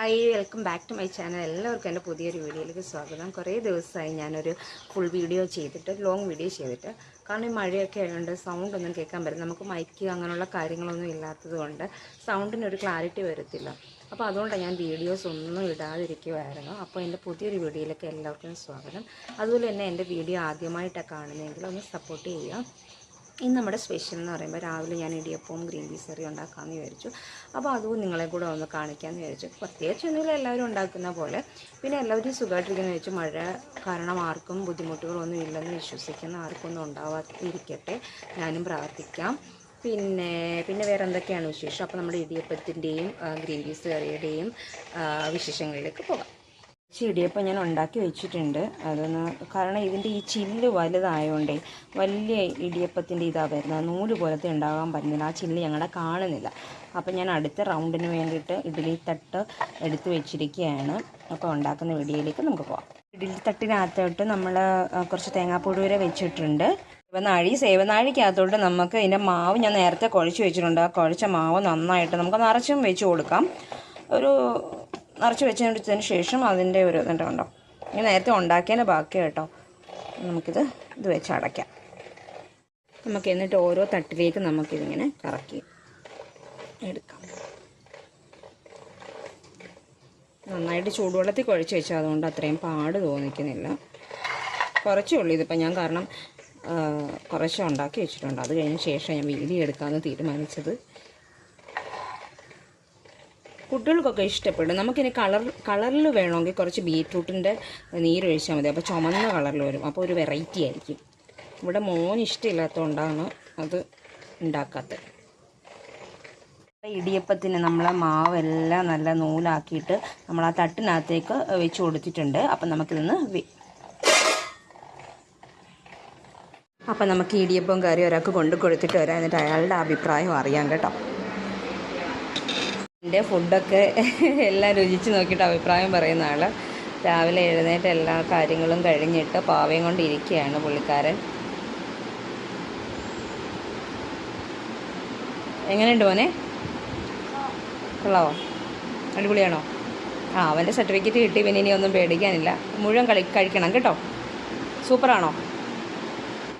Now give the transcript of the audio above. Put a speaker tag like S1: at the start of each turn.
S1: Hi welcome back to my channel. എല്ലാവർക്കും എന്റെ പുതിയൊരു വീഡിയോയിലേക്ക് സ്വാഗതം. കുറേ ദിവസമായി ഞാനൊരു ഫുൾ വീഡിയോ ചെയ്തിട്ട് ലോങ് വീഡിയോ ചെയ്തിട്ട്. കാരണം ഈ മഴയൊക്കെ ആയതുകൊണ്ട് സൗണ്ട് ഒന്നും കേൾക്കാൻ പറ്റില്ല. നമുക്ക് മൈക്ക് അങ്ങനെയുള്ള കാര്യങ്ങളൊന്നും ഇല്ലാത്തതുകൊണ്ട് സൗണ്ടിന് ഒരു ക്ലാരിറ്റി വരത്തില്ല. അപ്പോൾ അതുകൊണ്ടാണ് ഞാൻ വീഡിയോസ് ഒന്നും ഇടാതിരിക്കുമായിരുന്നു അപ്പോൾ എന്റെ പുതിയൊരു വീഡിയോയിലേക്ക് എല്ലാവർക്കും സ്വാഗതം. അതുപോലെ തന്നെ എന്റെ വീഡിയോ ആദ്യമായിട്ടാണ് കാണുന്നതെങ്കിൽ ഒന്ന് സപ്പോർട്ട് ചെയ്യുക. ഇന്ന് നമ്മുടെ സ്പെഷ്യൽ എന്ന് പറയുമ്പോൾ രാവിലെ ഞാൻ ഇടിയപ്പവും ഗ്രീൻ പീസ് കറി ഉണ്ടാക്കാമെന്ന് വിചാരിച്ചു. അപ്പോൾ അതും നിങ്ങളെ കൂടെ ഒന്ന് കാണിക്കാമെന്ന് വിചാരിച്ചു. പ്രത്യേകിച്ച് ഒന്നുമില്ല എല്ലാവരും ഉണ്ടാക്കുന്ന പോലെ. പിന്നെ എല്ലാവരും സുഖമായിട്ടിരിക്കുന്നു വെച്ചു മഴ കാരണം ആർക്കും ബുദ്ധിമുട്ടുകളൊന്നും ഇല്ലെന്ന് വിശ്വസിക്കുന്ന ആർക്കും ഒന്നും ഉണ്ടാവാതിരിക്കട്ടെ. ഞാനും പ്രാർത്ഥിക്കാം. പിന്നെ പിന്നെ വേറെ എന്തൊക്കെയാണ് വിശേഷം? അപ്പോൾ നമ്മുടെ ഇടിയപ്പത്തിന്റെയും ഗ്രീൻ പീസ് കറിയുടെയും വിശേഷങ്ങളിലേക്ക് പോകാം. ഇടിയപ്പം ഞാൻ ഉണ്ടാക്കി വെച്ചിട്ടുണ്ട്. അതൊന്ന് കാരണം ഇതിന്റെ ഈ ചില്ല് വലുതായതുകൊണ്ടേ വലിയ ഇടിയപ്പത്തിന്റെ ഇതാ വരുന്നത്. നൂൽ പോലത്തെ ഉണ്ടാകാൻ പറ്റുന്നില്ല. ആ ചില്ല് ഞങ്ങളുടെ കാണുന്നില്ല. അപ്പം ഞാൻ അടുത്ത റൗണ്ടിന് വേണ്ടിയിട്ട് ഇഡ്ഡലി തട്ട് എടുത്ത് വെച്ചിരിക്കുകയാണ്. അപ്പോൾ ഉണ്ടാക്കുന്ന വീഡിയോയിലേക്ക് നമുക്ക് പോകാം ഇഡ്ഡലി തട്ടിനകത്തോട്ട് നമ്മൾ കുറച്ച് തേങ്ങാപ്പൊടി വരെ വെച്ചിട്ടുണ്ട്. സേവനാഴി സേവനാഴിക്കകത്തോട്ട് നമുക്ക് ഇതിന്റെ മാവ് ഞാൻ നേരത്തെ കുഴച്ച് വെച്ചിട്ടുണ്ട്. ആ കുഴച്ച മാവ് നന്നായിട്ട് നമുക്ക് നിറച്ചും വെച്ച് കൊടുക്കാം. ഒരു നിറച്ച് വെച്ചതിന് ശേഷം അതിന്റെ ഒരു ഇതുണ്ട് കണ്ടോ? ഇനി നേരത്തെ ഉണ്ടാക്കിയതിന്റെ ബാക്കി കേട്ടോ. നമുക്കിത് ഇത് വെച്ച് അടയ്ക്കാം. നമുക്ക് എന്നിട്ട് ഓരോ തട്ടിലേക്ക് നമുക്കിതിങ്ങനെ കറക്കി എടുക്കാം. നന്നായിട്ട് ചൂടുവെള്ളത്തിൽ കുഴച്ച് വെച്ചാൽ അതുകൊണ്ട് അത്രയും പാട് തോന്നിക്കുന്നില്ല. കുറച്ചേ ഉള്ളൂ ഇതിപ്പോൾ ഞാൻ കാരണം കുറച്ച് ഉണ്ടാക്കി വെച്ചിട്ടുണ്ട്. അത് കഴിഞ്ഞ ശേഷം ഞാൻ വീതി എടുക്കാമെന്ന് തീരുമാനിച്ചത്. കുട്ടികൾക്കൊക്കെ ഇഷ്ടപ്പെടും. നമുക്കിനി കളർ കളറിൽ വേണമെങ്കിൽ കുറച്ച് ബീറ്റ്റൂട്ടിന്റെ നീരൊഴിച്ചാൽ മതി. അപ്പോൾ ചുമന്ന കളറിൽ വരും. അപ്പോൾ ഒരു വെറൈറ്റി ആയിരിക്കും. ഇവിടെ മോന് ഇഷ്ടമില്ലാത്തതുകൊണ്ടാണ് അത് ഉണ്ടാക്കാത്തത്. ഇടിയപ്പത്തിന് നമ്മളെ മാവെല്ലാം നല്ല നൂലാക്കിയിട്ട് നമ്മൾ ആ തട്ടിനകത്തേക്ക് വെച്ച് കൊടുത്തിട്ടുണ്ട്. അപ്പം നമുക്കിതൊന്ന് അപ്പം നമുക്ക് ഇടിയപ്പം കറി ഒരാൾക്ക് കൊണ്ടു കൊടുത്തിട്ട് വരാം. എന്നിട്ട് അയാളുടെ അഭിപ്രായം അറിയാം കേട്ടോ. എന്റെ ഫുഡൊക്കെ എല്ലാം രുചിച്ച് നോക്കിയിട്ട് അഭിപ്രായം പറയുന്ന ആൾ രാവിലെ എഴുന്നേറ്റ് എല്ലാ കാര്യങ്ങളും കഴിഞ്ഞിട്ട് പാവയും കൊണ്ടിരിക്കുകയാണ് പുള്ളിക്കാരൻ. എങ്ങനെയുണ്ട് മോനെ? കൊള്ളാവോ? അടിപൊളിയാണോ? ആ അവന്റെ സർട്ടിഫിക്കറ്റ് കിട്ടി പിന്നെ ഇനി ഒന്നും പേടിക്കാനില്ല. മുഴുവൻ കളി കഴിക്കണം കേട്ടോ. സൂപ്പറാണോ?